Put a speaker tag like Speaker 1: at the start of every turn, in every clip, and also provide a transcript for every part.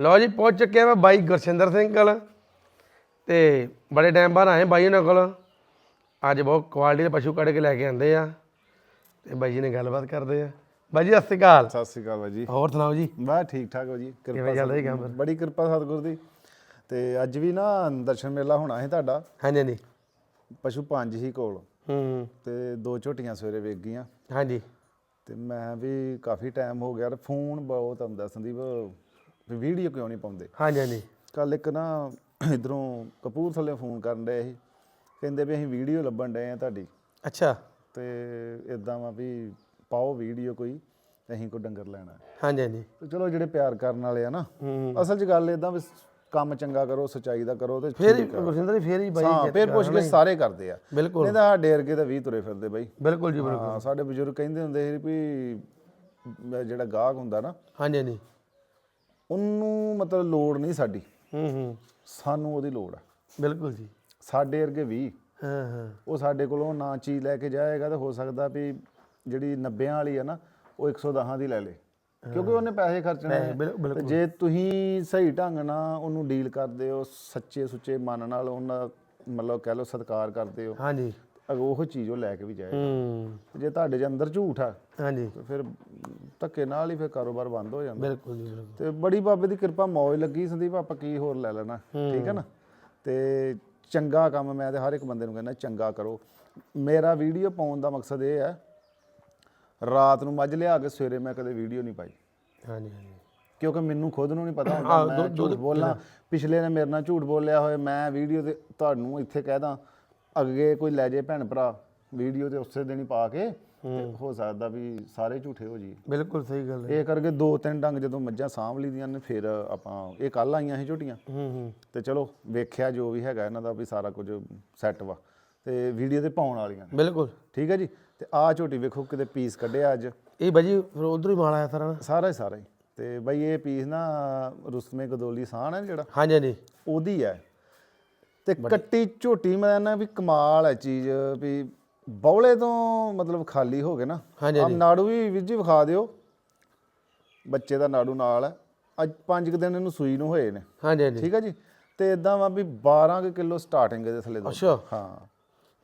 Speaker 1: ਲਓ ਜੀ ਪਹੁੰਚ ਚੁੱਕੇ ਆ ਮੈਂ ਬਾਈ ਗੁਰਸਿੰਦਰ ਸਿੰਘ ਕੋਲ ਤੇ ਬੜੇ ਟਾਈਮ ਬਾਅਦ ਆਏ ਬਾਈ ਉਹਨਾਂ ਕੋਲ। ਅੱਜ ਬਹੁਤ ਕੁਆਲਿਟੀ ਦੇ ਪਸ਼ੂ ਕੱਢ ਕੇ ਲੈ ਕੇ ਆਂਦੇ ਆ ਤੇ ਬਾਈ ਜੀ ਨੇ ਗੱਲਬਾਤ ਕਰਦੇ ਆ। ਬਾਈ ਜੀ ਸਤਿ ਸ਼੍ਰੀ ਅਕਾਲ।
Speaker 2: ਸਤਿ ਸ੍ਰੀ ਅਕਾਲ ਬਾਈ ਜੀ।
Speaker 1: ਹੋਰ ਸੁਣਾਓ ਜੀ?
Speaker 2: ਬਸ ਠੀਕ ਠਾਕ ਹੋ ਜੀ
Speaker 1: ਕਿਵੇਂ ਕੰਮ?
Speaker 2: ਸਤਿ- ਬੜੀ ਕਿਰਪਾ ਸਤਿਗੁਰ ਦੀ। ਤੇ ਅੱਜ ਵੀ ਨਾ ਦਰਸ਼ਨ ਮੇਲਾ ਹੋਣਾ ਸੀ ਤੁਹਾਡਾ।
Speaker 1: ਹਾਂਜੀ ਹਾਂਜੀ।
Speaker 2: ਪਸ਼ੂ ਪੰਜ ਹੀ ਕੋਲ।
Speaker 1: ਹੂੰ
Speaker 2: ਤੇ ਦੋ ਝੋਟੀਆਂ ਸਵੇਰੇ ਵੇਚ ਗਈਆਂ।
Speaker 1: ਹਾਂਜੀ।
Speaker 2: ਤੇ ਮੈਂ ਵੀ ਕਾਫੀ ਟਾਈਮ ਹੋ ਗਿਆ ਤੇ ਫੋਨ ਬਹੁਤ ਆਉਂਦਾ ਸੰਦੀਪ। ਵੀ ਵੀਡੀਓ ਕਿਉਂ ਨਹੀਂ ਪਾਉਂਦੇ?
Speaker 1: ਹਾਂਜੀ ਹਾਂਜੀ।
Speaker 2: ਕੱਲ ਇੱਕ ਨਾ ਇਧਰੋਂ ਕਪੂਰਥਲੇ ਫੋਨ ਕਰਨ ਡਏ ਸੀ। ਕਹਿੰਦੇ ਵੀ ਅਸੀਂ ਵੀਡੀਓ ਲੱਭਣ ਡਏ ਆ ਤੁਹਾਡੀ।
Speaker 1: ਅੱਛਾ।
Speaker 2: ਤੇ ਇਦਾਂ ਵਾ ਵੀ ਪਾਓ ਵੀਡੀਓ ਕੋਈ ਤੇ ਅਸੀਂ ਕੋ ਡੰਗਰ ਲੈਣਾ ਹੈ।
Speaker 1: ਹਾਂਜੀ ਹਾਂਜੀ।
Speaker 2: ਤੇ ਚਲੋ ਜਿਹੜੇ ਪਿਆਰ ਕਰਨ ਵਾਲੇ ਆ ਨਾ ਅਸਲ 'ਚ ਗੱਲ ਇਦਾਂ ਵੀ ਕੰਮ ਚੰਗਾ ਕਰੋ ਸਚਾਈ ਦਾ ਕਰੋ ਤੇ
Speaker 1: ਫੇਰ ਹੀ ਗੁਰਸਿੰਦਰ ਜੀ ਫੇਰ ਹੀ ਬਾਈ
Speaker 2: ਹਾਂ ਫੇਰ ਪੁੱਛ ਕੇ ਸਾਰੇ ਕਰਦੇ ਆ।
Speaker 1: ਬਿਲਕੁਲ।
Speaker 2: ਨਹੀਂ ਤਾਂ ਸਾਡੇ ਵਰਗੇ ਤਾਂ 20 ਤੁਰੇ ਫਿਰਦੇ ਬਾਈ।
Speaker 1: ਬਿਲਕੁਲ ਜੀ ਬਿਲਕੁਲ।
Speaker 2: ਹਾਂ ਸਾਡੇ ਬਜ਼ੁਰਗ ਕਹਿੰਦੇ ਹੁੰਦੇ ਸੀ ਵੀ ਜਿਹੜਾ ਗਾਹਕ ਹੁੰਦਾ ਨਾ
Speaker 1: ਹਾਂਜੀ ਹਾਂਜੀ।
Speaker 2: ਉਹਨੂੰ ਮਤਲਬ ਲੋੜ ਨਹੀਂ ਸਾਡੀ।
Speaker 1: ਹੂੰ ਹੂੰ।
Speaker 2: ਸਾਨੂੰ ਉਹਦੀ ਲੋੜ ਆ।
Speaker 1: ਬਿਲਕੁਲ ਜੀ।
Speaker 2: ਸਾਡੇ ਵਰਗੇ 20
Speaker 1: ਹਾਂ ਹਾਂ।
Speaker 2: ਉਹ ਸਾਡੇ ਕੋਲੋਂ ਨਾ ਚੀਜ਼ ਲੈ ਕੇ ਜਾਏਗਾ ਤਾਂ ਹੋ ਸਕਦਾ ਵੀ ਜਿਹੜੀ 90 ਵਾਲੀ ਆ ਨਾ ਉਹ 110 ਦੀ ਲੈ ਲੇ। ਕਿਉਂਕਿ ਉਹਨੇ ਪੈਸੇ ਖਰਚਣੇ ਤੇ ਜੇ ਤੁਸੀਂ ਸਹੀ ਢੰਗ ਨਾਲ ਉਹਨੂੰ ਡੀਲ ਕਰਦੇ ਹੋ ਸੱਚੇ ਸੁੱਚੇ ਮਨ ਨਾਲ ਉਹਨਾਂ ਮਤਲਬ ਕਹਿ ਲਓ ਸਤਿਕਾਰ ਕਰਦੇ ਹੋ।
Speaker 1: ਹਾਂਜੀ।
Speaker 2: ਅਗਰ ਉਹ ਚੀਜ਼ ਉਹ ਲੈ ਕੇ ਵੀ ਜਾਏ
Speaker 1: ਹੂੰ।
Speaker 2: ਜੇ ਤੁਹਾਡੇ ਦੇ ਅੰਦਰ ਝੂਠ ਆ
Speaker 1: ਹਾਂਜੀ।
Speaker 2: ਤੇ ਫਿਰ ਧੱਕੇ ਨਾਲ ਹੀ ਫਿਰ ਕਾਰੋਬਾਰ ਬੰਦ ਹੋ ਜਾਂਦਾ।
Speaker 1: ਬਿਲਕੁਲ ਜੀ ਬਿਲਕੁਲ।
Speaker 2: ਤੇ ਬੜੀ ਬਾਬੇ ਦੀ ਕਿਰਪਾ ਮੌਜ ਲੱਗੀ ਸੰਦੀਪ ਆਪਾਂ ਕੀ ਹੋਰ ਲੈ ਲੈਣਾ ਠੀਕ ਹੈ ਨਾ? ਤੇ ਚੰਗਾ ਕੰਮ ਮੈਂ ਤੇ ਹਰ ਇੱਕ ਬੰਦੇ ਨੂੰ ਕਹਿੰਦਾ ਚੰਗਾ ਕਰੋ। ਮੇਰਾ ਵੀਡੀਓ ਪਾਉਣ ਦਾ ਮਕਸਦ ਇਹ ਹੈ ਰਾਤ ਨੂੰ ਮੱਝ ਲਿਆ ਕੇ ਸਵੇਰੇ ਮੈਂ ਕਦੇ ਵੀਡੀਓ ਨਹੀਂ ਪਾਈ।
Speaker 1: ਹਾਂਜੀ ਹਾਂਜੀ।
Speaker 2: ਕਿਉਂਕਿ ਮੈਨੂੰ ਖੁਦ ਨੂੰ ਨਹੀਂ ਪਤਾ ਹੁੰਦਾ ਮੈਂ ਝੂਠ ਬੋਲਾਂ ਪਿਛਲੇ ਨੇ ਮੇਰੇ ਨਾਲ ਝੂਠ ਬੋਲਿਆ ਹੋਏ ਮੈਂ ਵੀਡੀਓ ਤੇ ਤੁਹਾਨੂੰ ਇੱਥੇ ਕਹਿ ਦਾਂ ਅੱਗੇ ਕੋਈ ਲੈ ਜੇ ਭੈਣ ਭਰਾ ਵੀਡੀਓ ਤੇ ਉਸੇ ਦਿਨ ਹੀ ਪਾ ਕੇ ਤੇ ਹੋ। ਸਕਦਾ ਵੀ ਸਾਰੇ ਝੂਠੇ ਹੋ ਜੀ
Speaker 1: ਬਿਲਕੁਲ ਸਹੀ ਗੱਲ ਹੈ।
Speaker 2: ਇਹ ਕਰਕੇ ਦੋ ਤਿੰਨ ਡੰਗ ਜਦੋਂ ਮੱਝਾਂ ਸਾਂਭ ਲਈਆਂ ਨੇ ਫਿਰ ਆਪਾਂ ਇਹ ਕੱਲ ਆਈਆਂ ਸੀ ਝੋਟੀਆਂ।
Speaker 1: ਹੂੰ ਹੂੰ।
Speaker 2: ਤੇ ਚਲੋ ਵੇਖਿਆ ਜੋ ਵੀ ਹੈਗਾ ਇਹਨਾਂ ਦਾ ਵੀ ਸਾਰਾ ਕੁਝ ਸੈੱਟ ਵਾ। ਤੇ ਵੀਡੀਓ ਤੇ ਪਾਉਣ ਵਾਲੀਆਂ ਨੇ।
Speaker 1: ਬਿਲਕੁਲ।
Speaker 2: ਠੀਕ ਹੈ ਜੀ? ਤੇ ਆਹ ਝੋਟੀ ਵੇਖੋ ਕਿਤੇ ਪੀਸ ਕੱਢਿਆ ਅੱਜ।
Speaker 1: ਇਹ ਬਾਜੀ ਫਿਰ ਉਧਰੋਂ ਹੀ ਮਾਲ ਆਇਆ ਸਾਰਾ ਨਾ?
Speaker 2: ਸਾਰਾ ਹੀ ਸਾਰਾ ਹੀ। ਤੇ ਬਈ ਇਹ ਪੀਸ ਨਾ ਰੁਸਮੇ ਗਦੋਲੀ ਸਾਨ ਹੈ ਜਿਹੜਾ?
Speaker 1: ਹਾਂਜੀ ਹਾਂਜੀ।
Speaker 2: ਉਹਦੀ ਹੈ। ਤੇ ਕੱਟੀ ਝੋਟੀ ਮੈਂ ਨਾ ਵੀ ਕਮਾਲ ਹੈ ਚੀਜ਼ ਵੀ ਬੌਲੇ ਤੋਂ ਮਤਲਬ ਖਾਲੀ ਹੋ ਗਏ ਨਾ।
Speaker 1: ਹਾਂਜੀ
Speaker 2: ਆ ਨਾੜੂ ਵੀ ਵੀਰ ਜੀ ਵਿਖਾ ਦਿਓ। ਬੱਚੇ ਦਾ ਨਾੜੂ ਨਾਲ ਹੈ। ਅੱਜ 5 ਦਿਨ ਇਹਨੂੰ ਸੂਈ ਨੂੰ ਹੋਏ ਨੇ।
Speaker 1: ਹਾਂਜੀ ਹਾਂਜੀ।
Speaker 2: ਠੀਕ ਹੈ ਜੀ? ਤੇ ਇਦਾਂ ਵਾ ਵੀ 12 ਕਿਲੋ ਸਟਾਰਟਿੰਗ ਦੇ ਥੱਲੇ ਦੁੱਧ
Speaker 1: ਅੱਛਾ।
Speaker 2: ਹਾਂ।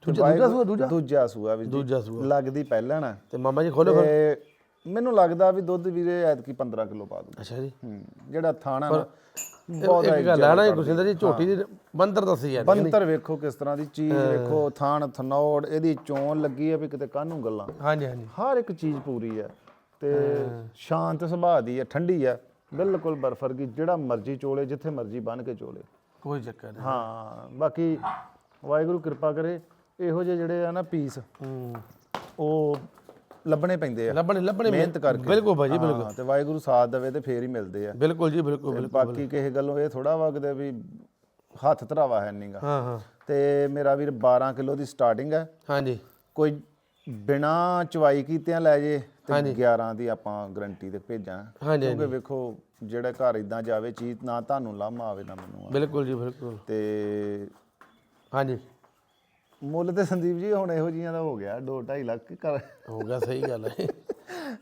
Speaker 1: ਦੂਜਾ ਦੂਜਾ ਸੂਆ ਦੂਜਾ?
Speaker 2: ਦੂਜਾ ਸੂਆ ਵੀ
Speaker 1: ਦੂਜਾ ਸੂਆ।
Speaker 2: ਲੱਗਦੀ ਪਹਿਲਾਂ ਨਾ।
Speaker 1: ਤੇ ਮਾਮਾ ਜੀ ਖੋਲੋ ਫਿਰ।
Speaker 2: ਤੇ ਮੈਨੂੰ ਲੱਗਦਾ ਵੀ ਦੁੱਧ ਵੀਰੇ ਐਤਕੀ 15 ਕਿਲੋ ਪਾ ਦੂ
Speaker 1: ਅੱਛਾ ਜੀ।
Speaker 2: ਜਿਹੜਾ ਥਾਣਾ ਨਾ
Speaker 1: ਬਹੁਤ ਇੱਕ ਗੱਲ ਹੈ ਨਾ ਗੁਰਸਿੰਦਰ ਜੀ ਝੋਟੀ ਦੀ ਬੰਦਰ ਦੱਸੀ ਜਾਂਦੀ
Speaker 2: ਬੰਤਰ ਵੇਖੋ ਕਿਸ ਤਰ੍ਹਾਂ ਦੀ ਚੀਜ਼ ਵੇਖੋ ਥਾਣ ਥਨੌੜ ਇਹਦੀ ਚੋਣ ਲੱਗੀ ਹੈ ਵੀ ਕਿਤੇ ਕਾਹਨੂੰ ਗੱਲਾਂ।
Speaker 1: ਹਾਂਜੀ ਹਾਂਜੀ।
Speaker 2: ਹਰ ਇੱਕ ਚੀਜ਼ ਪੂਰੀ ਹੈ ਤੇ ਸ਼ਾਂਤ ਸੁਭਾਅ ਦੀ ਹੈ ਠੰਡੀ ਹੈ ਬਿਲਕੁਲ ਬਰਫ ਵਰਗੀ ਜਿਹੜਾ ਮਰਜ਼ੀ ਚੋਲੇ ਜਿੱਥੇ ਮਰਜ਼ੀ ਬੰਨ ਕੇ ਚੋਲੇ।
Speaker 1: ਕੋਈ ਚੱਕਰ ਨਹੀਂ।
Speaker 2: ਹਾਂ ਬਾਕੀ ਵਾਹਿਗੁਰੂ ਕਿਰਪਾ ਕਰੇ ਇਹੋ ਜਿਹੇ ਜਿਹੜੇ ਆ ਨਾ ਪੀਸ
Speaker 1: ਹੂੰ।
Speaker 2: ਉਹ ਲੱਭਣੇ ਪੈਂਦੇ ਆ।
Speaker 1: ਲੱਭਣੇ ਲੱਭਣੇ
Speaker 2: ਮਿਹਨਤ ਕਰਕੇ।
Speaker 1: ਬਿਲਕੁਲ ਭਾਜੀ ਬਿਲਕੁਲ।
Speaker 2: ਹਾਂ ਤੇ ਵਾਹਿਗੁਰੂ ਸਾਥ ਦੇਵੇ ਤੇ ਫੇਰ ਹੀ ਮਿਲਦੇ ਆ।
Speaker 1: ਬਿਲਕੁਲ ਜੀ ਬਿਲਕੁਲ ਬਿਲਕੁਲ
Speaker 2: ਬਾਕੀ ਕਿਸੇ ਗੱਲੋਂ ਇਹ ਥੋੜਾ ਵਗਦੇ ਵੀ ਹੱਥ ਧਰਾਵਾ ਹੈ ਨਹੀਂਗਾ
Speaker 1: ਹਾਂ ਹਾਂ।
Speaker 2: ਤੇ ਮੇਰਾ ਵੀਰ 12 ਕਿਲੋ ਦੀ ਸਟਾਰਟਿੰਗ ਹੈ।
Speaker 1: ਹਾਂਜੀ।
Speaker 2: ਕੋਈ ਬਿਨਾ ਚਵਾਈ ਕੀਤਿਆਂ ਲੈ ਜੇ ਤੇ 11 ਦੀ ਆਪਾਂ ਗਰੰਟੀ ਤੇ ਭੇਜਾਂ। ਕਿਉਂਕਿ ਵੇਖੋ ਜਿਹੜਾ ਘਰ ਇਦਾਂ ਜਾਵੇ ਚੀਜ਼ ਨਾ ਤੁਹਾਨੂੰ ਲਾਮਾ ਆਵੇ ਨਾ ਮੈਨੂੰ।
Speaker 1: ਬਿਲਕੁਲ ਜੀ ਬਿਲਕੁਲ।
Speaker 2: ਤੇ
Speaker 1: ਹਾਂਜੀ।
Speaker 2: ਮੁੱਲ ਤੇ ਸੰਦੀਪ ਜੀ ਹੁਣ ਇਹੋ ਜੀਆਂ ਦਾ ਹੋ ਗਿਆ 2 2.5 ਲੱਖ ਕਰ
Speaker 1: ਹੋ ਗਿਆ ਸਹੀ ਗੱਲ ਹੈ।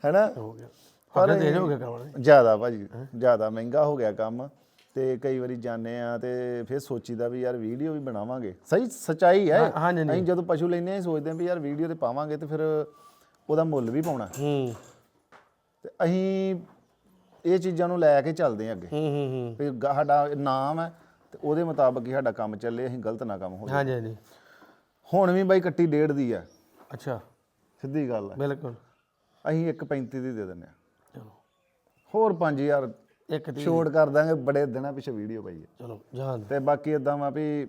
Speaker 2: ਹੈਨਾ?
Speaker 1: ਹੋ ਗਿਆ। ਪਰ ਦੇ ਹੋ ਗਿਆ ਕੰਮ
Speaker 2: ਜ਼ਿਆਦਾ ਭਾਜੀ ਜ਼ਿਆਦਾ ਮਹਿੰਗਾ ਹੋ ਗਿਆ ਕੰਮ ਤੇ ਕਈ ਵਾਰੀ ਜਾਂਦੇ ਆ ਤੇ ਫਿਰ ਸੋਚੀਦਾ ਵੀ ਯਾਰ ਵੀਡੀਓ ਵੀ ਬਣਾਵਾਂਗੇ। ਸਹੀ ਸਚਾਈ ਹੈ। ਅਸੀਂ ਜਦੋਂ ਪਸ਼ੂ ਲੈਨੇ ਆ ਸੋਚਦੇ ਆ ਵੀ ਯਾਰ ਵੀਡੀਓ ਤੇ ਪਾਵਾਂਗੇ ਤੇ ਫਿਰ ਉਹਦਾ ਮੁੱਲ ਵੀ ਪਾਉਣਾ।
Speaker 1: ਹੂੰ।
Speaker 2: ਤੇ ਅਸੀਂ ਇਹ ਚੀਜ਼ਾਂ ਨੂੰ ਲੈ ਕੇ ਚੱਲਦੇ ਆ ਅੱਗੇ।
Speaker 1: ਹੂੰ ਹੂੰ ਹੂੰ।
Speaker 2: ਸਾਡਾ ਨਾਮ ਹੈ ਤੇ ਉਹਦੇ ਮੁਤਾਬਕ ਹੀ ਸਾਡਾ ਕੰਮ ਚੱਲੇ ਅਸੀਂ ਗਲਤ ਨਾ ਕੰਮ ਹੋ ਜਾਏ
Speaker 1: ਹਾਂਜੀ ਹਾਂਜੀ।
Speaker 2: ਹੁਣ ਵੀ ਬਾਈ ਕੱਟੀ ਡੇਢ ਦੀ ਆ।
Speaker 1: ਅੱਛਾ।
Speaker 2: ਸਿੱਧੀ ਗੱਲ ਹੈ
Speaker 1: ਬਿਲਕੁਲ।
Speaker 2: ਅਸੀਂ 1.35 ਦੀ ਦੇ ਦਿੰਦੇ ਆ।
Speaker 1: ਚਲੋ।
Speaker 2: ਹੋਰ 5000
Speaker 1: ਇੱਕ ਦੀ।
Speaker 2: ਛੋੜ ਕਰ ਦਾਂਗੇ ਬੜੇ ਦਿਨਾਂ ਪਿੱਛੇ ਵੀਡੀਓ ਪਾਈ ਹੈ
Speaker 1: ਚਲੋ ਜਾਨ
Speaker 2: ਤੇ ਬਾਕੀ ਇਦਾਂ ਵਾ ਵੀ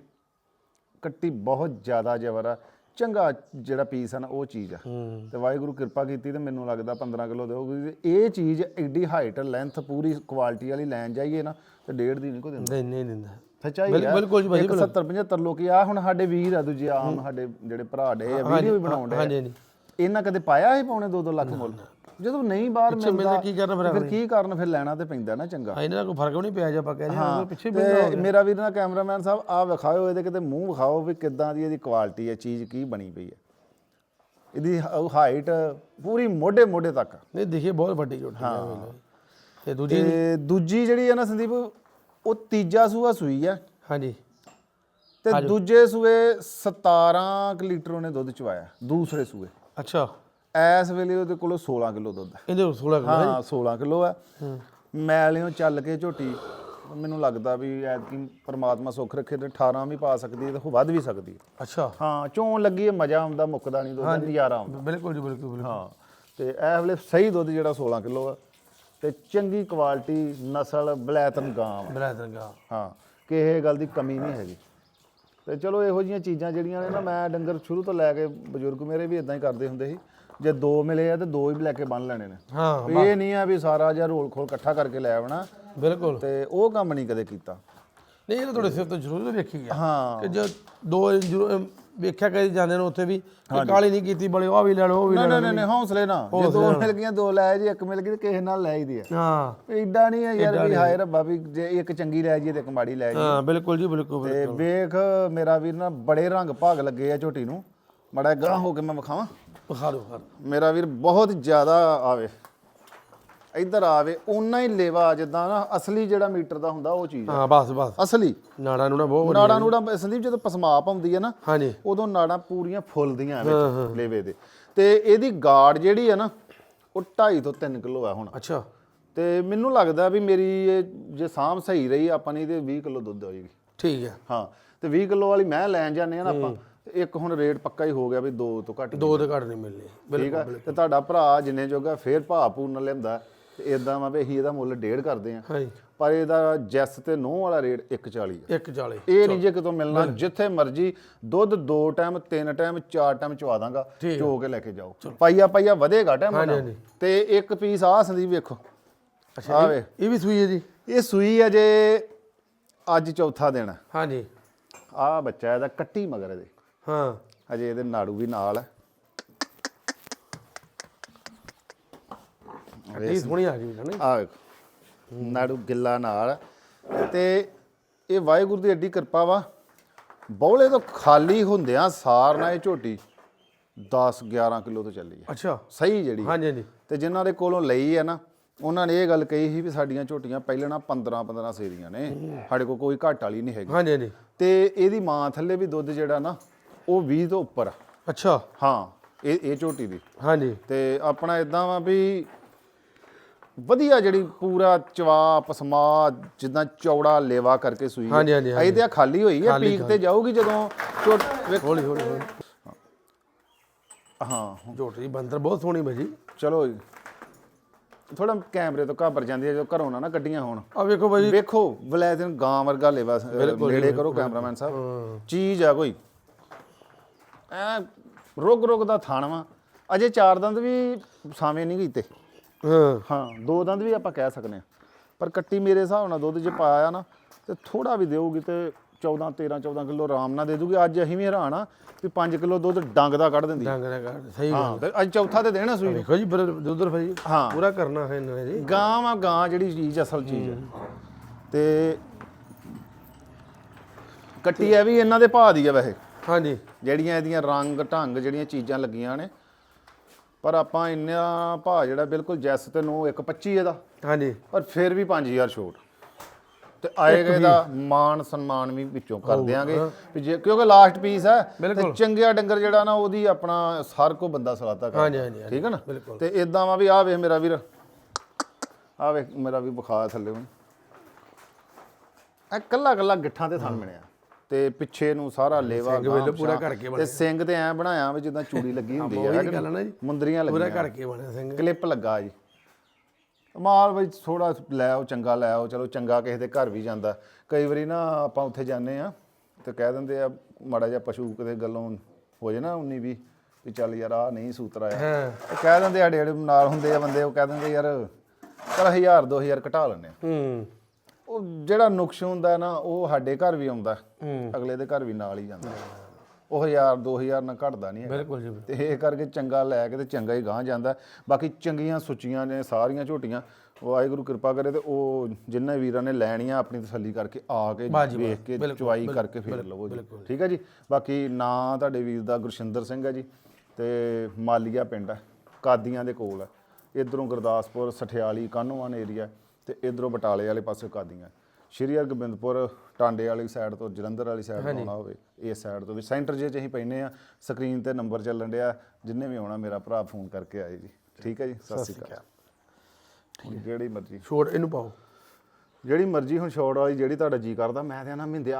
Speaker 2: ਕੱਟੀ ਬਹੁਤ ਜ਼ਿਆਦਾ ਜ਼ਬਰ ਆ। ਚੰਗਾ ਜਿਹੜਾ ਪੀਸ ਆ ਨਾ ਉਹ ਚੀਜ਼ ਆ।
Speaker 1: ਹੂੰ।
Speaker 2: ਤੇ ਵਾਹਿਗੁਰੂ ਕਿਰਪਾ ਕੀਤੀ ਤੇ ਮੈਨੂੰ ਲੱਗਦਾ 15 ਕਿਲੋ ਦੇਊਗੀ। ਤੇ ਇਹ ਚੀਜ਼ ਐਡੀ ਹਾਈਟ ਲੈਂਥ ਪੂਰੀ ਕੁਆਲਿਟੀ ਵਾਲੀ ਲੈਣ ਜਾਈਏ ਨਾ ਤੇ ਡੇਢ ਦੀ ਨਹੀਂ ਕੋ ਦਿੰਦਾ।
Speaker 1: ਨਹੀਂ ਨਹੀਂ ਦਿੰਦਾ।
Speaker 2: ਸੱਚਾਈ
Speaker 1: ਬਿਲ-
Speaker 2: ਹੈ
Speaker 1: ਬਿਲਕੁਲ ਜੀ ਭਾਜੀ,
Speaker 2: 70 75 ਲੋਕੀ ਆ ਹੁਣ ਸਾਡੇ ਵੀਰ ਆ ਦੂਜੇ ਆਮ ਸਾਡੇ ਜਿਹੜੇ ਭਰਾ ਡੇ ਆ ਵੀਡੀਓ ਵੀ ਬਣਾਉਣ ਡੇ
Speaker 1: ਹਾਂਜੀ ਹਾਂਜੀ।
Speaker 2: ਇਹਨਾਂ ਕਦੇ ਪਾਇਆ ਇਹ ਪੌਣੇ 2-2 ਲੱਖ ਮੁੱਲ? ਜਦੋਂ ਨਹੀਂ ਬਾਹਰ ਮਿਲਦਾ
Speaker 1: ਮਿਲਦਾ ਕੀ ਕਰਨਾ ਫਿਰ
Speaker 2: ਫਿਰ ਕੀ ਕਰਨ ਫਿਰ ਲੈਣਾ ਤੇ ਪੈਂਦਾ ਨਾ ਚੰਗਾ।
Speaker 1: ਆ ਇਹਨਾਂ ਦਾ ਕੋਈ ਫ਼ਰਕ ਵੀ ਨਹੀਂ ਪਿਆ ਜੇ ਆਪਾਂ ਕਹਿ ਰਹੇ ਪਿੱਛੇ ਵੀ
Speaker 2: ਮੇਰਾ ਵੀਰ ਨਾ ਕੈਮਰਾਮੈਨ ਸਾਹਿਬ ਆ ਵਿਖਾਓ ਇਹਦੇ ਕਿਤੇ ਮੂੰਹ ਵਿਖਾਓ ਵੀ ਕਿੱਦਾਂ ਦੀ ਇਹਦੀ ਕੁਆਲਿਟੀ ਹੈ ਚੀਜ਼ ਕੀ ਬਣੀ ਪਈ ਹੈ। ਇਹਦੀ ਹਾਈਟ ਪੂਰੀ ਮੋਢੇ ਮੋਢੇ ਤੱਕ।
Speaker 1: ਨਹੀਂ ਦਿਖੇ ਬਹੁਤ ਵੱਡੀ ਝੋਟੀ ਹਾਂ ਤੇ ਦੂਜੀ
Speaker 2: ਦੂਜੀ ਜਿਹੜੀ ਹੈ ਨਾ ਸੰਦੀਪ ਉਹ ਤੀਜਾ ਸੂਆ ਸੂਈ ਆ
Speaker 1: ਹਾਂਜੀ।
Speaker 2: ਤੇ ਦੂਜੇ ਸੂਏ 17 ਕੁ ਲੀਟਰ ਉਹਨੇ ਦੁੱਧ ਚਵਾਇਆ ਦੂਸਰੇ ਸੂਏ।
Speaker 1: ਅੱਛਾ।
Speaker 2: ਐਸ ਵੇਲੇ ਉਹਦੇ ਕੋਲ 16 ਕਿਲੋ ਦੁੱਧ। ਹੈ
Speaker 1: ਇਹਦੇ 16 ਕਿਲੋ
Speaker 2: ਹਾਂ 16 ਕਿਲੋ ਹੈ। ਮੈਲਿਓ ਚੱਲ ਕੇ ਝੋਟੀ ਮੈਨੂੰ ਲੱਗਦਾ ਵੀ ਐਤਕੀ ਪਰਮਾਤਮਾ ਸੁੱਖ ਰੱਖੇ ਤੇ 18 ਵੀ ਪਾ ਸਕਦੀ ਹੈ ਤੇ ਉਹ ਵੱਧ ਵੀ ਸਕਦੀ ਹੈ।
Speaker 1: ਅੱਛਾ।
Speaker 2: ਹਾਂ ਚੋਣ ਲੱਗੀ ਹੈ ਮਜ਼ਾ ਆਉਂਦਾ ਮੁੱਕਦਾ ਨਹੀਂ ਦੁੱਧ ਨਜ਼ਾਰਾ ਆਉਂਦਾ।
Speaker 1: ਬਿਲਕੁਲ ਜੀ ਬਿਲਕੁਲ ਬਿਲਕੁਲ।
Speaker 2: ਹਾਂ ਤੇ ਇਹ ਵੇਲੇ ਸਹੀ ਦੁੱਧ ਜਿਹੜਾ 16 ਕਿਲੋ ਆ ਤੇ ਚੰਗੀ ਕੁਆਲਿਟੀ ਨਸਲ ਬਲੈਤਨ ਗਾਂ।
Speaker 1: ਬੜਾ ਦਰਗਾ
Speaker 2: ਹਾਂ ਕਿਸੇ ਗੱਲ ਦੀ ਕਮੀ ਨਹੀਂ ਹੈਗੀ। ਤੇ ਚਲੋ ਇਹੋ ਜੀਆਂ ਚੀਜ਼ਾਂ ਜਿਹੜੀਆਂ ਨੇ ਨਾ ਮੈਂ ਡੰਗਰ ਸ਼ੁਰੂ ਤੋਂ ਲੈ ਕੇ ਬਜ਼ੁਰਗ ਮੇਰੇ ਵੀ ਇਦਾਂ ਹੀ ਕਰਦੇ ਹੁੰਦੇ ਸੀ। ਜੇ ਦੋ ਮਿਲੇ ਆ ਤੇ ਦੋ ਹੀ ਲੈ ਕੇ ਬੰਨ ਲੈਣੇ ਨੇ।
Speaker 1: ਹਾਂ
Speaker 2: ਵੀ ਇਹ ਨਹੀਂ ਆ ਵੀ ਸਾਰਾ ਜਿਹਾ ਰੋਲ ਖੋਲ ਇਕੱਠਾ ਕਰਕੇ ਲੈ ਆਉਣਾ
Speaker 1: ਬਿਲਕੁਲ।
Speaker 2: ਤੇ ਉਹ ਕੰਮ ਨਹੀਂ ਕਦੇ ਕੀਤਾ।
Speaker 1: ਨਹੀਂ ਇਹ ਤਾਂ ਤੁਹਾਡੇ ਸਿਰ ਤੋਂ ਜ਼ਰੂਰ ਵੇਖੀ ਗਿਆ।
Speaker 2: ਹਾਂ।
Speaker 1: ਕਿ ਜੋ ਦੋ ਜ਼ਰੂਰ ਵੇਖਿਆ ਕਦੇ ਜਾਂਦੇ ਨੇ ਉੱਥੇ ਵੀ ਕਾਲੀ ਨਹੀਂ ਕੀਤੀ ਬੜੇ ਉਹ ਵੀ ਲੈ ਲਓ ਉਹ ਵੀ ਲੈ
Speaker 2: ਨਹੀਂ ਨਹੀਂ ਨਹੀਂ ਹੌਸਲੇ ਨਾ। ਜੇ ਦੋ ਮਿਲ ਗਈਆਂ ਦੋ ਲੈ ਜੀ ਇੱਕ ਮਿਲ ਗਈ ਤੇ ਕਿਸੇ ਨਾਲ ਲੈ ਹੀ ਦੀ ਆ।
Speaker 1: ਹਾਂ।
Speaker 2: ਏਡਾ ਨਹੀਂ ਹੈ ਯਾਰ ਵੀ ਹਾਏ ਰੱਬਾ ਵੀ ਜੇ ਇੱਕ ਚੰਗੀ ਲੈ ਜੀ ਤੇ ਇੱਕ ਮਾੜੀ ਲੈ ਜੀ
Speaker 1: ਹਾਂ ਬਿਲਕੁਲ ਜੀ ਬਿਲਕੁਲ
Speaker 2: ਤੇ ਵੇਖ ਮੇਰਾ ਵੀਰ ਨਾ ਬੜੇ ਰੰਗ ਭਾਗ ਲੱਗੇ ਆ ਝੋਟੀ ਨੂੰ। ਮੜਾ ਗਾਂ ਹੋ ਕੇ ਮੈਂ ਵਿਖਾਵਾਂ?
Speaker 1: ਬਖਾ ਦੋ
Speaker 2: ਮੇਰਾ ਵੀਰ ਬਹੁਤ ਜ਼ਿਆਦਾ ਆਵੇ। ਇੱਧਰ ਆਵੇ ਓਨਾ ਹੀ ਲੇਵਾ ਜਿੱਦਾਂ ਨਾ ਅਸਲੀ ਜਿਹੜਾ ਮੀਟਰ ਦਾ ਹੁੰਦਾ ਉਹ ਚੀਜ਼ ਆ।
Speaker 1: ਹਾਂ ਬਸ ਬਸ।
Speaker 2: ਅਸਲੀ।
Speaker 1: ਨਾੜਾ ਨੂੰ ਨਾ ਬਹੁਤ
Speaker 2: ਨਾੜਾਂ ਨੂੜਾਂ ਸੰਦੀਪ ਜਦੋਂ ਪਸਮਾਪ ਆਉਂਦੀ ਹੈ ਨਾ
Speaker 1: ਹਾਂਜੀ।
Speaker 2: ਉਦੋਂ ਨਾੜਾਂ ਪੂਰੀਆਂ ਫੁੱਲਦੀਆਂ ਵਿੱਚ ਲੇਵੇ ਦੇ। ਤੇ ਇਹਦੀ ਗਾੜ ਜਿਹੜੀ ਹੈ ਨਾ ਉਹ 2.5 ਤੋਂ 3 ਕਿਲੋ ਹੈ ਹੁਣ।
Speaker 1: ਅੱਛਾ।
Speaker 2: ਤੇ ਮੈਨੂੰ ਲੱਗਦਾ ਵੀ ਮੇਰੀ ਇਹ ਜੇ ਸਾਂਭ ਸਹੀ ਰਹੀ ਆਪਾਂ ਨੇ ਇਹਦੇ 20 ਕਿਲੋ ਦੁੱਧ ਹੋਏਗੀ
Speaker 1: ਠੀਕ ਹੈ
Speaker 2: ਹਾਂ ਤੇ 20 ਕਿਲੋ ਵਾਲੀ ਮੈਂ ਲੈਣ ਜਾਂਦੇ ਆ ਨਾ ਆਪਾਂ। ਤੇ ਇੱਕ ਹੁਣ ਰੇਟ ਪੱਕਾ ਹੀ ਹੋ ਗਿਆ ਵੀ 2 ਤੋਂ ਘੱਟ
Speaker 1: ਦੋ ਦੇ ਘੱਟ ਨਹੀਂ ਮਿਲਨੇ
Speaker 2: ਠੀਕ ਆ? ਤੇ ਤੁਹਾਡਾ ਭਰਾ ਜਿੰਨੇ ਜੋਗਾ ਫੇਰ ਭਾਅ ਪੂਰਨ ਲੈਂਦਾ ਤੇ ਇਦਾਂ ਵਾ ਵੀ ਅਸੀਂ ਇਹਦਾ ਮੁੱਲ ਡੇਢ ਕਰਦੇ ਆ
Speaker 1: ਹਾਂਜੀ।
Speaker 2: ਪਰ ਇਹਦਾ ਜੈਸ ਤੇ ਨੋਹ ਵਾਲਾ ਰੇਟ 140 ਆ।
Speaker 1: 140
Speaker 2: ਇਹ ਨਹੀਂ ਜੇ ਕਿਤੋਂ ਮਿਲਣਾ ਜਿੱਥੇ ਮਰਜ਼ੀ ਦੁੱਧ ਦੋ ਟਾਈਮ ਤਿੰਨ ਟਾਈਮ ਚਾਰ ਟਾਈਮ ਚਵਾ ਦਾਂਗਾ ਚੋ ਕੇ ਲੈ ਕੇ ਜਾਓ। ਪਾਈਆ ਪਾਈਆ ਵਧੇਗਾ ਟਾਈਮ
Speaker 1: ਹਾਂਜੀ।
Speaker 2: ਤੇ ਇੱਕ ਪੀਸ ਆ ਸੰਦੀਪ ਵੇਖੋ। ਅੱਛਾ ਆ ਵੇ
Speaker 1: ਇਹ ਵੀ ਸੂਈ ਹੈ ਜੀ?
Speaker 2: ਇਹ ਸੂਈ ਅਜੇ ਅੱਜ ਚੌਥਾ ਦਿਨ। ਆ
Speaker 1: ਹਾਂਜੀ।
Speaker 2: ਆਹ ਬੱਚਾ ਇਹਦਾ ਕੱਟੀ ਮਗਰ ਇਹਦੇ।
Speaker 1: ਹਾਂ।
Speaker 2: ਅਜੇ ਇਹਦੇ ਨਾੜੂ ਵੀ ਨਾਲ ਹੈ
Speaker 1: ਇਹ ਸੋਹਣੀ ਆ ਗਈ ਨਾ
Speaker 2: ਆ ਵੇਖੋ। ਨਾੜੂ ਗਿੱਲਾ ਨਾਲ। ਤੇ ਇਹ ਵਾਹਿਗੁਰੂ ਦੀ ਐਡੀ ਕਿਰਪਾ ਵਾ। ਬੌਲੇ ਤੋਂ ਖਾਲੀ ਹੁੰਦਿਆਂ ਸਾਰ ਨਾਲ ਇਹ ਝੋਟੀ 10 11 ਕਿਲੋ ਤੋਂ ਚੱਲੀ ਹੈ
Speaker 1: ਅੱਛਾ।
Speaker 2: ਸਹੀ ਜਿਹੜੀ।
Speaker 1: ਹਾਂਜੀ ਹਾਂਜੀ।
Speaker 2: ਤੇ ਜਿਨ੍ਹਾਂ ਦੇ ਕੋਲੋਂ ਲਈ ਹੈ ਨਾ ਉਹਨਾਂ ਨੇ ਇਹ ਗੱਲ ਕਹੀ ਸੀ ਵੀ ਸਾਡੀਆਂ ਝੋਟੀਆਂ ਪਹਿਲਾਂ 15 15 ਸੇਰੀਆਂ ਨੇ। ਸਾਡੇ ਕੋਲ ਕੋਈ ਘਾਟ ਵਾਲੀ ਨਹੀਂ ਹੈਗੀ।
Speaker 1: ਹਾਂਜੀ ਹਾਂਜੀ।
Speaker 2: ਤੇ ਇਹਦੀ ਮਾਂ ਥੱਲੇ ਵੀ ਦੁੱਧ ਜਿਹੜਾ ਨਾ ਉਹ 20 ਤੋਂ ਉੱਪਰ ਆ।
Speaker 1: ਅੱਛਾ।
Speaker 2: ਹਾਂ ਇਹ ਇਹ ਝੋਟੀ ਦੀ।
Speaker 1: ਹਾਂਜੀ।
Speaker 2: ਤੇ ਆਪਣਾ ਇਦਾਂ ਵਾ ਵੀ ਵਧੀਆ ਜਿਹੜੀ ਪੂਰਾ ਚਵਾ ਪਸਮਾ ਜਿੱਦਾਂ ਚੌੜਾ ਲੇਵਾ ਕਰਕੇ ਸੂਈ ਹੈ।
Speaker 1: ਹਾਂਜੀ, ਹਾਂਜੀ,
Speaker 2: ਇਹ ਤੇ ਆ ਖਾਲੀ ਹੋਈ ਹੈ ਪੀਕ ਤੇ ਜਾਊਗੀ ਜਦੋਂ ਵੇਖ-
Speaker 1: ਹੌਲੀ ਹੌਲੀ ਹੌਲੀ।
Speaker 2: ਹਾਂ।
Speaker 1: ਝੋਟੀ ਬੰਦਰ ਬਹੁਤ ਸੋਹਣੀ ਭਾਜੀ।
Speaker 2: ਚਲੋ ਥੋੜਾ ਕੈਮਰੇ ਤੋਂ ਘਾਬਰ ਜਾਂਦੀ ਹੈ ਜੋ ਘਰੋਂ ਨਾ ਨਾ ਗੱਡੀਆਂ ਹੋਣ।
Speaker 1: ਆ ਵੇਖੋ ਭਾਜੀ।
Speaker 2: ਵੇਖੋ ਵਲੈਤਨ ਗਾਂ ਵਰਗਾ ਲੇਵਾ ਅਹ, ਨੇੜੇ ਕਰੋ ਕੈਮਰਾਮੈਨ ਸਾਹਿਬ। ਚੀਜ਼ ਆ ਕੋਈ। ਐ ਰੁਗ ਰੁਗ ਦਾ ਥਾਣ ਵਾ। ਅਜੇ ਚਾਰ ਦੰਦ ਵੀ ਸਾਵੇਂ ਨਹੀਂ ਕੀਤੇ।
Speaker 1: ਹਾਂ।
Speaker 2: ਹਾਂ ਦੋ ਦੰਦ ਵੀ ਆਪਾਂ ਕਹਿ ਸਕਦੇ ਹਾਂ। ਪਰ ਕੱਟੀ ਮੇਰੇ ਹਿਸਾਬ ਨਾਲ ਦੁੱਧ ਜੇ ਪਾਇਆ ਨਾ ਤੇ ਥੋੜਾ ਵੀ ਦੇਊਗੀ ਤੇ 14 13 14 ਕਿਲੋ ਆਰਾਮ ਨਾਲ ਦੇ ਦੂਗੀ। ਅੱਜ ਅਸੀਂ ਵੀ ਹੈਰਾਨ ਆ ਵੀ 5 ਕਿਲੋ ਦੁੱਧ ਡੰਗ ਦਾ ਕੱਢ ਦਿੰਦੀ।
Speaker 1: ਡੰਗ ਦਾ ਕੱਢ ਸਹੀ
Speaker 2: ਹਾਂ ਤੇ ਅੱਜ ਚੌਥਾ ਤੇ ਦੇਣਾ ਸੂਈ।
Speaker 1: ਵੇਖੋ ਜੀ ਉਧਰ ਭਾਜੀ
Speaker 2: ਹਾਂ।
Speaker 1: ਪੂਰਾ ਕਰਨਾ ਹੈ ਇਹਨਾਂ ਨੇ ਜੀ।
Speaker 2: ਗਾਂ ਵਾ ਗਾਂ ਜਿਹੜੀ ਚੀਜ਼ ਅਸਲ ਚੀਜ਼। ਹੈ। ਤੇ ਕੱਟੀ ਐ ਵੀ ਇਹਨਾਂ ਦੇ ਭਾਅ ਦੀ ਆ ਵੈਸੇ।
Speaker 1: ਹਾਂਜੀ।
Speaker 2: ਜਿਹੜੀਆਂ ਇਹਦੀਆਂ ਰੰਗ ਢੰਗ ਜਿਹੜੀਆਂ ਚੀਜ਼ਾਂ ਲੱਗੀਆਂ ਨੇ ਪਰ ਆਪਾਂ ਇੰਨਾ ਭਾਅ ਜਿਹੜਾ ਬਿਲਕੁਲ ਜੈਸ ਤੇ ਨੂੰ 125 ਇਹਦਾ।
Speaker 1: ਹਾਂਜੀ।
Speaker 2: ਪਰ ਫਿਰ ਵੀ 5000 ਛੋਟ। ਤੇ ਆਏਗਾ ਇਹਦਾ ਮਾਨ ਸਨਮਾਨ ਵੀ ਵਿੱਚੋਂ ਕਰ ਦਿਆਂਗੇ। ਵੀ ਜੇ ਕਿਉਂਕਿ ਲਾਸਟ ਪੀਸ ਹੈ ਤੇ। ਚੰਗਿਆ ਡੰਗਰ ਜਿਹੜਾ ਨਾ ਉਹਦੀ ਆਪਣਾ ਹਰ ਕੋ ਬੰਦਾ ਸਲਾਤਾ ਕਰ
Speaker 1: ਹਾਂਜੀ ਹਾਂਜੀ।
Speaker 2: ਠੀਕ ਹੈ ਨਾ। ਤੇ ਇਦਾਂ ਵਾ ਵੀ ਆ ਵੇਖ ਮੇਰਾ ਵੀਰ। ਆ ਵੇਖ ਮੇਰਾ ਵੀ ਬੁਖਾਰ ਥੱਲੇ ਹੁਣ ਇਹ ਕੱਲਾ ਕੱਲਾ ਗਿੱਠਾਂ ਤੇ ਥਣ ਬਣਿਆ ਤੇ ਪਿੱਛੇ ਨੂੰ ਸਾਰਾ ਲੇਵਾ
Speaker 1: ਸਿੰਘ ਵੇਲੇ ਪੂਰਾ ਕਰਕੇ
Speaker 2: ਤੇ ਸਿੰਘ ਤੇ ਐ ਬਣਾਇਆ ਵੀ ਜਿੱਦਾਂ ਚੂੜੀ ਲੱਗੀ ਹੁੰਦੀ
Speaker 1: ਗੱਲ ਨਾ ਜੀ।
Speaker 2: ਮੁੰਦਰੀਆਂ
Speaker 1: ਪੂਰਾ
Speaker 2: ਲੱਗੀਆਂ।
Speaker 1: ਕਰਕੇ ਬਣਿਆ ਸਿੰਘ।
Speaker 2: ਕਲਿੱਪ ਲੱਗਾ ਜੀ। ਮਾਲ ਬਈ ਥੋੜਾ ਲੈ ਆਓ ਚੰਗਾ ਲੈ ਆਓ ਚਲੋ ਚੰਗਾ ਕਿਸੇ ਦੇ ਘਰ ਵੀ ਜਾਂਦਾ। ਕਈ ਵਾਰੀ ਨਾ ਆਪਾਂ ਉੱਥੇ ਜਾਂਦੇ ਆ ਤੇ ਕਹਿ ਦਿੰਦੇ ਆ ਮਾੜਾ ਜਿਹਾ ਪਸ਼ੂ ਕਿਤੇ ਗੱਲੋਂ ਹੋ ਜੇ ਨਾ 19 ਵੀ ਵੀ ਚੱਲ ਯਾਰ ਆ ਨਹੀਂ ਸੂਤਰ ਆਇਆ।
Speaker 1: ਹਾਂ।
Speaker 2: ਤੇ ਕਹਿ ਦਿੰਦੇ ਸਾਡੇ ਜਿਹੜੇ ਨਾਲ ਹੁੰਦੇ ਆ ਬੰਦੇ ਉਹ ਕਹਿ ਦਿੰਦੇ ਯਾਰ ਚਲ 1000 2000 ਘਟਾ ਲੈਣੇ ਆ।
Speaker 1: ਹੂੰ।
Speaker 2: ਉਹ ਜਿਹੜਾ ਨੁਕਸ ਹੁੰਦਾ ਨਾ ਉਹ ਸਾਡੇ ਘਰ ਵੀ ਆਉਂਦਾ। ਅਗਲੇ ਦੇ ਘਰ ਵੀ ਨਾਲ ਹੀ ਜਾਂਦਾ। ਉਹ 1000 2000 ਨਾਲ ਘਟਦਾ ਨਹੀਂ
Speaker 1: ਬਿਲਕੁਲ ਜੀ
Speaker 2: ਤੇ ਇਹ ਕਰਕੇ ਚੰਗਾ ਲੈ ਕੇ ਤੇ ਚੰਗਾ ਹੀ ਗਾਂ ਜਾਂਦਾ। ਬਾਕੀ ਚੰਗੀਆਂ ਸੁੱਚੀਆਂ ਨੇ ਸਾਰੀਆਂ ਝੋਟੀਆਂ ਵਾਹਿਗੁਰੂ ਕਿਰਪਾ ਕਰੇ ਤੇ ਉਹ ਜਿੰਨੇ ਵੀਰਾਂ ਨੇ ਲੈਣੀਆਂ ਆਪਣੀ ਤਸੱਲੀ ਕਰਕੇ ਆ ਕੇ ਵੇਖ ਕੇ ਚੁਆਈ ਕਰਕੇ ਫੇਰ ਲਵੋ ਜੀ। ਠੀਕ ਹੈ ਜੀ? ਬਾਕੀ ਨਾਂ ਤੁਹਾਡੇ ਵੀਰ ਦਾ ਗੁਰਸ਼ਿੰਦਰ ਸਿੰਘ ਹੈ ਜੀ ਤੇ ਮਾਲੀਆ ਪਿੰਡ ਹੈ ਕਾਦੀਆਂ ਦੇ ਕੋਲ ਹੈ। ਇਧਰੋਂ ਗੁਰਦਾਸਪੁਰ ਸਠਿਆਲੀ ਕਾਹਨੂੰਵਾਨ ਏਰੀਆ ਤੇ ਇਧਰੋਂ ਬਟਾਲੇ ਵਾਲੇ ਪਾਸੇ ਕਾਦੀਆਂ। ਸ਼੍ਰੀ ਹਰਗੋਬਿੰਦਪੁਰ ਟਾਂਡੇ ਵਾਲੀ ਸਾਈਡ ਤੋਂ ਜਲੰਧਰ ਵਾਲੀ ਸਾਈਡ ਤੋਂ ਆਉਣਾ ਹੋਵੇ ਇਸ ਸਾਈਡ ਤੋਂ ਵੀ। ਸੈਂਟਰ ਜੇ ਅਸੀਂ ਪੈਨੇ ਆ ਸਕਰੀਨ ਤੇ ਨੰਬਰ ਚੱਲਣ ਡਿਆ ਜਿੰਨੇ ਵੀ ਆਉਣਾ ਮੇਰਾ ਭਰਾ ਫੋਨ ਕਰਕੇ ਆਏ ਜੀ। ਠੀਕ ਹੈ ਜੀ? ਸਤਿ ਸ਼੍ਰੀ ਅਕਾਲ। ਜਿਹੜੀ ਮਰਜ਼ੀ
Speaker 1: ਛੋੜ ਇਹਨੂੰ ਪਾਓ।
Speaker 2: ਜਿਹੜੀ ਮਰਜ਼ੀ ਹੁਣ ਸ਼ਾਰਟ ਵਾਲੀ ਜਿਹੜੀ ਤੁਹਾਡਾ ਜੀ ਕਰਦਾ ਮੈਂ ਤੇ ਨਾ ਮਿੰਦੇ